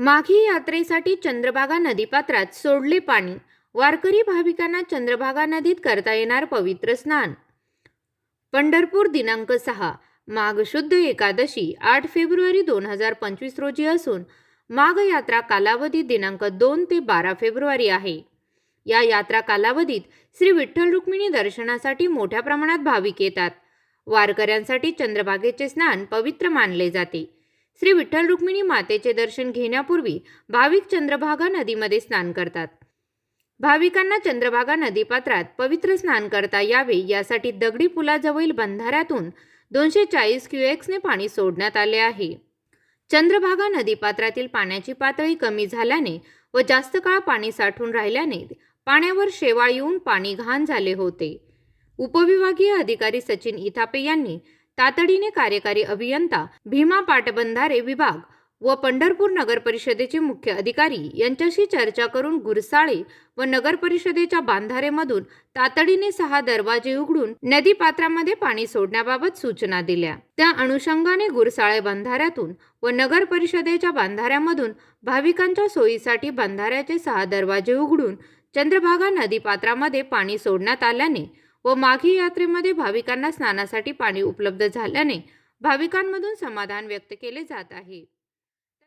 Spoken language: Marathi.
माघी यात्रेसाठी चंद्रभागा नदीपात्रात सोडले पाणी. वारकरी भाविकांना चंद्रभागा नदीत करता येणार पवित्र स्नान. पंढरपूर दिनांक सहा माघ शुद्ध एकादशी आठ फेब्रुवारी दोन हजार पंचवीस रोजी असून माघ यात्रा कालावधी दिनांक दोन ते बारा फेब्रुवारी आहे. या यात्रा कालावधीत श्री विठ्ठल रुक्मिणी दर्शनासाठी मोठ्या प्रमाणात भाविक येतात. वारकऱ्यांसाठी चंद्रभागेचे स्नान पवित्र मानले जाते. श्री विठ्ठल रुक्मिणी मातेचे दर्शन घेण्यापूर्वी भाविक चंद्रभागा नदीमध्ये स्नान करतात. भाविकांना चंद्रभागा नदीपात्रात पवित्र स्नान करता यावे यासाठी दगडी पुलाजवळील बंधाऱ्यातून दोनशे चाळीस क्युएक्सने पाणी सोडण्यात आले आहे. चंद्रभागा नदीपात्रातील पाण्याची पातळी कमी झाल्याने व जास्त काळ पाणी साठून राहिल्याने पाण्यावर शेवाळ येऊन पाणी घाण झाले होते. उपविभागीय अधिकारी सचिन इथापे यांनी तातडीने कार्यकारी अभियंता भीमा पाटबंधारे विभाग व पंढरपूर नगर परिषदेचे मुख्य अधिकारी यांच्याशी चर्चा करून गुरसाळे व नगर परिषदेच्या बांधारेमधून तातडीने सहा दरवाजे उघडून नदी पात्रामध्ये पाणी सोडण्याबाबत सूचना दिल्या. त्या अनुषंगाने गुरसाळे बांधाऱ्यातून व नगर परिषदेच्या बांधाऱ्यामधून भाविकांच्या सोयीसाठी बांधाऱ्याचे सहा दरवाजे उघडून चंद्रभागा नदीपात्रामध्ये पाणी सोडण्यात आल्याने व माघी यात्रेमध्ये भाविकांना स्नानासाठी पाणी उपलब्ध झाल्याने भाविकांमधून समाधान व्यक्त केले जात आहे.